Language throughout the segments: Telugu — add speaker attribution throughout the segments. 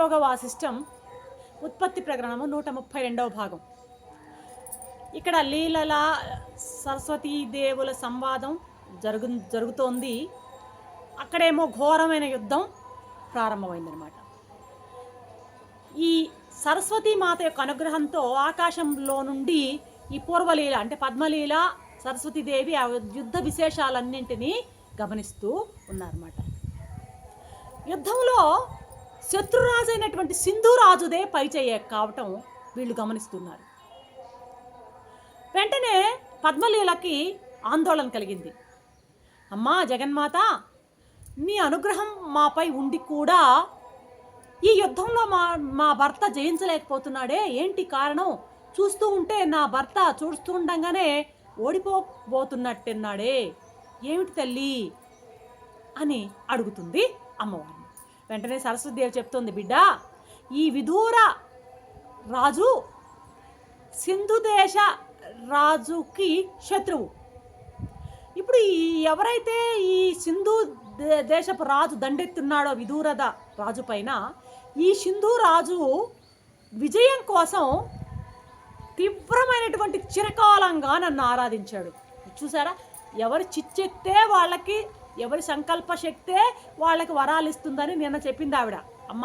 Speaker 1: యోగ వాసిష్టం ఉత్పత్తి ప్రకరణము నూట ముప్పై రెండవ భాగం. ఇక్కడ లీలల సరస్వతీదేవుల సంవాదం జరుగు జరుగుతోంది. అక్కడేమో ఘోరమైన యుద్ధం ప్రారంభమైందనమాట ఈ సరస్వతీ మాత యొక్క అనుగ్రహంతో ఆకాశంలో నుండి ఈ పూర్వలీల అంటే పద్మలీల సరస్వతీదేవి ఆ యుద్ధ విశేషాలన్నింటినీ గమనిస్తూ ఉన్నారన్నమాట. యుద్ధంలో శత్రురాజు అయినటువంటి సింధురాజుదే పైచేయ కావటం వీళ్ళు గమనిస్తున్నారు. వెంటనే పద్మలీలకి ఆందోళన కలిగింది. అమ్మా జగన్మాత నీ అనుగ్రహం మాపై ఉండి కూడా ఈ యుద్ధంలో మా మా భర్త జయించలేకపోతున్నాడే. ఏంటి కారణం? చూస్తూ ఉంటే నా భర్త చూస్తూ ఉండగానే ఓడిపోబోతున్నట్టున్నాడే. ఏమిటి తల్లి? అని అడుగుతుంది అమ్మవారిని వెంటనే సరస్వతిదేవి చెప్తుంది బిడ్డ ఈ విదూర రాజు సింధు దేశ రాజుకి శత్రువు. ఇప్పుడు ఈ ఎవరైతే ఈ సింధు దేశపు రాజు దండెత్తున్నాడో విదూరద రాజు పైన ఈ సింధు రాజు విజయం కోసం తీవ్రమైనటువంటి చిరకాలంగా నన్ను ఆరాధించాడు. చూసారా? ఎవరు చిచ్చెత్తే వాళ్ళకి ఎవరి సంకల్ప శక్తే వాళ్ళకి వరాలు ఇస్తుందని నిన్న చెప్పింది ఆవిడ అమ్మ.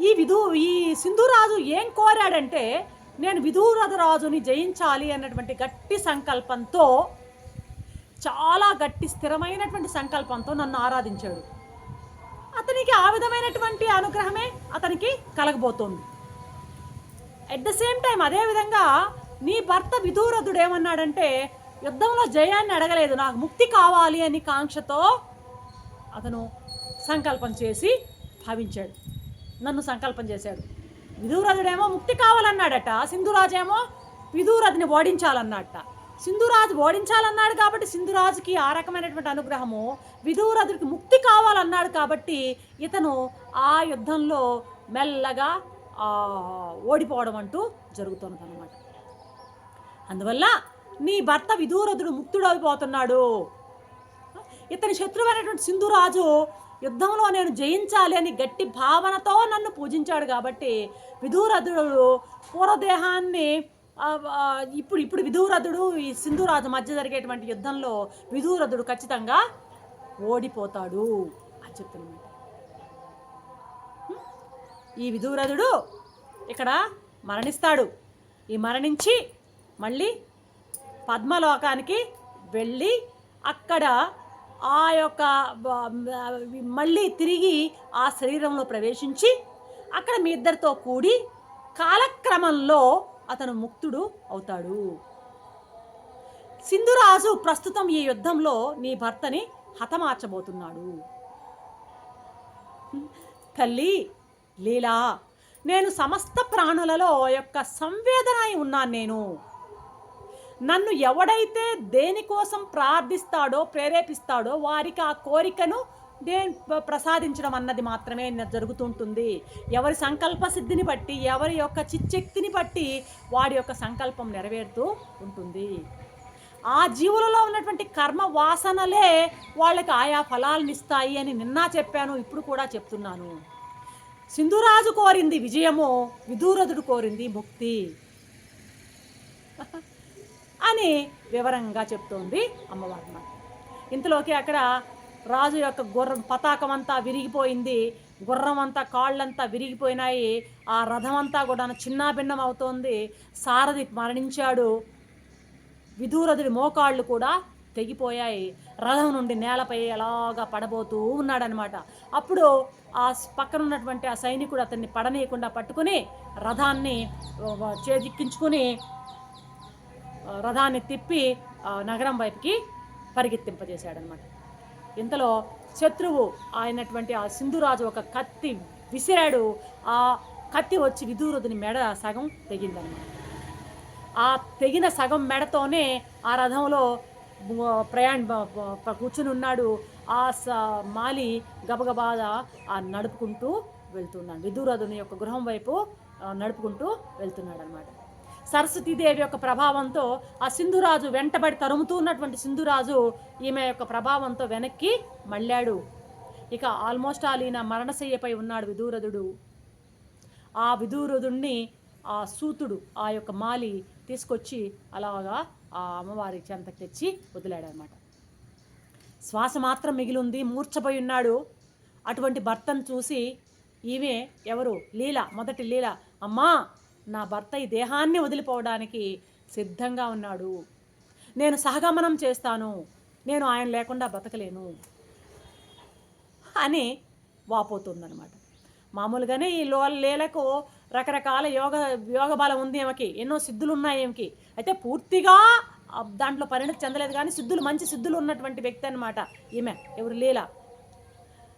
Speaker 1: ఈ విధు ఈ సింధురాజు ఏం కోరాడంటే నేను విధూరథ రాజుని జయించాలి అన్నటువంటి గట్టి సంకల్పంతో చాలా గట్టి స్థిరమైనటువంటి సంకల్పంతో నన్ను ఆరాధించాడు. అతనికి ఆ విధమైనటువంటి అనుగ్రహమే అతనికి కలగబోతోంది. అట్ ద సేమ్ టైం అదేవిధంగా నీ భర్త విధూరథుడు ఏమన్నాడంటే యుద్ధంలో జయాన్ని అడగలేదు. నాకు ముక్తి కావాలి అని కాంక్షతో అతను సంకల్పం చేసి భావించాడు. నన్ను సంకల్పం చేశాడు. విధూరథుడేమో ముక్తి కావాలన్నాడట. సింధురాజేమో విధురాజుని ఓడించాలన్నాడట. సింధురాజు ఓడించాలన్నాడు కాబట్టి సింధురాజుకి ఆ రకమైనటువంటి అనుగ్రహము విధూరథుడికి ముక్తి కావాలన్నాడు కాబట్టి ఇతను ఆ యుద్ధంలో మెల్లగా ఓడిపోవడం అంటూ జరుగుతున్నదన్నమాట. అందువల్ల నీ భర్త విదూరథుడు ముక్తుడైపోతున్నాడు. ఇతని శత్రువైనటువంటి సింధురాజు యుద్ధంలో నేను జయించాలి అని గట్టి భావనతో నన్ను పూజించాడు కాబట్టి విదూరథుడు పూర్వదేహాన్ని ఇప్పుడు ఇప్పుడు విదూరథుడు ఈ సింధురాజు మధ్య జరిగేటువంటి యుద్ధంలో విదూరథుడు ఖచ్చితంగా ఓడిపోతాడు అని చెప్తున్నాడు ఈ విదూరథుడు ఇక్కడ మరణిస్తాడు. ఈ మరణించి మళ్ళీ పద్మలోకానికి వెళ్ళి అక్కడ ఆ యొక్క మళ్ళీ తిరిగి ఆ శరీరంలో ప్రవేశించి అక్కడ మీ ఇద్దరితో కూడి కాలక్రమంలో అతను ముక్తుడు అవుతాడు. సింధురాజు ప్రస్తుతం ఈ యుద్ధంలో నీ భర్తని హతమార్చబోతున్నాడు. తల్లి లీలా నేను సమస్త ప్రాణులలో యొక్క సంవేదన ఉన్నాను నేను. నన్ను ఎవడైతే దేనికోసం ప్రార్థిస్తాడో ప్రేరేపిస్తాడో వారికి ఆ కోరికను దే ప్రసాదించడం అన్నది మాత్రమే జరుగుతుంటుంది. ఎవరి సంకల్ప సిద్ధిని బట్టి ఎవరి యొక్క చిచ్చక్తిని బట్టి వాడి యొక్క సంకల్పం నెరవేరుతూ ఉంటుంది. ఆ జీవులలో ఉన్నటువంటి కర్మ వాసనలే వాళ్ళకి ఆయా ఫలాలను ఇస్తాయి అని నిన్న చెప్పాను ఇప్పుడు కూడా చెప్తున్నాను. సింధురాజు కోరింది విజయము విదూరథుడు కోరింది ముక్తి. అని వివరంగా చెప్తోంది అమ్మవారి ఇంతలోకి అక్కడ రాజు యొక్క గుర్రం పతాకం అంతా విరిగిపోయింది. గుర్రం అంతా కాళ్ళంతా విరిగిపోయినాయి. ఆ రథం అంతా కూడా చిన్నాభిన్నం అవుతోంది. సారథి మరణించాడు. విధూరథుడి మోకాళ్ళు కూడా తెగిపోయాయి. రథం నుండి నేలపై ఎలాగా పడబోతూ ఉన్నాడనమాట అప్పుడు ఆ పక్కన ఉన్నటువంటి ఆ సైనికుడు అతన్ని పడనీయకుండా పట్టుకుని రథాన్ని ఆ, చేజిక్కించుకుని రథాన్ని తిప్పి నగరం వైపుకి పరిగెత్తింపజేశాడనమాట ఇంతలో శత్రువు అయినటువంటి ఆ సింధురాజు ఒక కత్తి విసిరాడు. ఆ కత్తి వచ్చి విదూరదుని మెడ సగం తెగిందన్నమాట. ఆ తెగిన సగం మెడతోనే ఆ రథంలో ప్రయాణ కూర్చుని ఉన్నాడు. ఆ స మాలి గబగబాద ఆ నడుపుకుంటూ వెళ్తున్నాడు. విదూరధుని యొక్క గృహం వైపు నడుపుకుంటూ వెళ్తున్నాడు అనమాట సరస్వతీదేవి యొక్క ప్రభావంతో ఆ సింధురాజు వెంటబడి తరుముతూ ఉన్నటువంటి సింధురాజు ఈమె యొక్క ప్రభావంతో వెనక్కి మళ్ళాడు. ఇక ఆల్మోస్ట్ ఆల్ ఈయన మరణశయ్యపై ఉన్నాడు విదూరదుడు. ఆ విదూరదుణ్ణి ఆ సూతుడు ఆ యొక్క మాలి తీసుకొచ్చి అలాగా ఆ అమ్మవారి చెంతకు తెచ్చి వదిలాడనమాట. శ్వాస మాత్రం మిగిలింది మూర్ఛపోయి ఉన్నాడు. అటువంటి భర్తను చూసి ఈమె ఎవరు? లీల మొదటి లీల అమ్మా నా భర్త ఈ దేహాన్ని వదిలిపోవడానికి సిద్ధంగా ఉన్నాడు. నేను సహగమనం చేస్తాను. నేను ఆయన లేకుండా బ్రతకలేను. అని వాపోతుందనమాట మామూలుగానే ఈ లో లీలకు రకరకాల యోగ యోగ బలం ఉంది ఏమకి ఎన్నో సిద్ధులు ఉన్నాయి ఏమికి అయితే పూర్తిగా దాంట్లో పరిణతి చెందలేదు కానీ సిద్ధులు మంచి సిద్ధులు ఉన్నటువంటి వ్యక్తి అనమాట ఈమె. ఎవరు? లీల.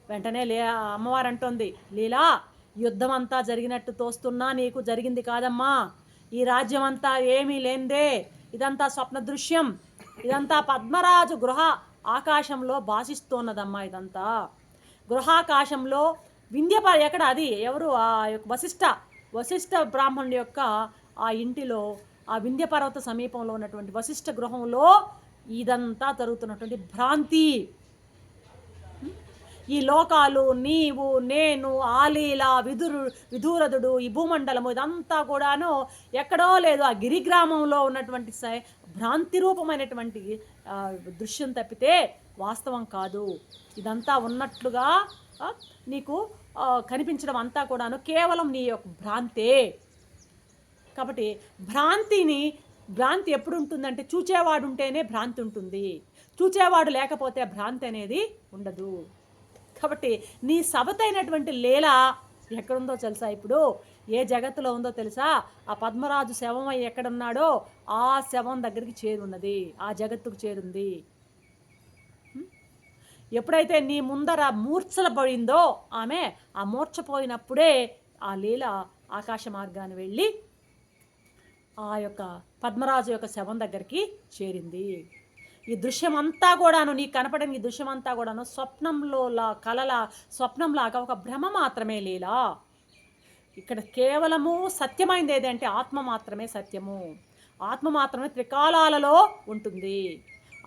Speaker 1: వెంటనే లే అమ్మవారు అంటోంది లీలా యుద్ధం అంతా జరిగినట్టు తోస్తున్నా నీకు జరిగింది కాదమ్మా. ఈ రాజ్యం అంతా ఏమీ లేందే ఇదంతా స్వప్న దృశ్యం ఇదంతా పద్మరాజు గృహ ఆకాశంలో భాషిస్తోన్నదమ్మా ఇదంతా. గృహాకాశంలో వింధ్యప ఎక్కడ అది? ఎవరు? ఆ యొక్క వశిష్ట వశిష్ఠ బ్రాహ్మణుడి యొక్క ఆ ఇంటిలో ఆ వింధ్య పర్వత సమీపంలో ఉన్నటువంటి వశిష్ఠ గృహంలో ఇదంతా జరుగుతున్నటువంటి భ్రాంతి. ఈ లోకాలు నీవు నేను ఆలీల విదురు విదూరదుడు ఈ భూమండలము ఇదంతా కూడాను ఎక్కడో లేదు. ఆ గిరిగ్రామంలో ఉన్నటువంటి భ్రాంతి రూపమైనటువంటి దృశ్యం తప్పితే వాస్తవం కాదు. ఇదంతా ఉన్నట్లుగా నీకు కనిపించడం అంతా కూడాను కేవలం నీ యొక్క భ్రాంతే. కాబట్టి భ్రాంతిని భ్రాంతి ఎప్పుడు ఉంటుందంటే చూచేవాడు ఉంటేనే భ్రాంతి ఉంటుంది. చూచేవాడు లేకపోతే భ్రాంతి అనేది ఉండదు. కాబట్టి నీ సబతైనటువంటి లీల ఎక్కడుందో తెలుసా ఇప్పుడు? ఏ జగత్తులో ఉందో తెలుసా? ఆ పద్మరాజు శవమై ఎక్కడున్నాడో ఆ శవం దగ్గరికి చేరున్నది. ఆ జగత్తుకు చేరుంది. ఎప్పుడైతే నీ ముందర మూర్ఛల పడిందో ఆమె ఆ మూర్ఛపోయినప్పుడే ఆ లీల ఆకాశ మార్గాన్ని వెళ్ళి ఆ యొక్క పద్మరాజు యొక్క శవం దగ్గరికి చేరింది. ఈ దృశ్యం అంతా కూడాను నీకు కనపడని ఈ దృశ్యం అంతా కూడాను స్వప్నంలో లా కలల స్వప్నంలాగా ఒక భ్రమ మాత్రమే లీలా. ఇక్కడ కేవలము సత్యమైంది ఏదంటే ఆత్మ మాత్రమే సత్యము. ఆత్మ మాత్రమే త్రికాలాలలో ఉంటుంది.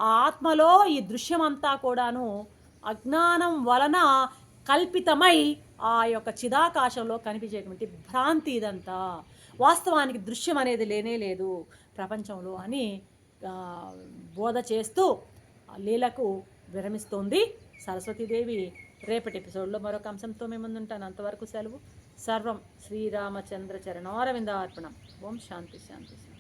Speaker 1: ఆ ఆత్మలో ఈ దృశ్యం అంతా కూడాను అజ్ఞానం వలన కల్పితమై ఆ యొక్క చిదాకాశంలో కనిపించేటువంటి భ్రాంతి ఇదంతా. వాస్తవానికి దృశ్యం అనేది లేనే లేదు ప్రపంచంలో అని బోధ చేస్తూ లీలకు విరమిస్తోంది. సరస్వతీదేవి రేపటి ఎపిసోడ్లో మరొక అంశంతో మేము ముందుంటాను. అంతవరకు సెలవు. సర్వం శ్రీరామచంద్ర చరణారవిందార్పణం. ఓం శాంతి శాంతి శాంతి.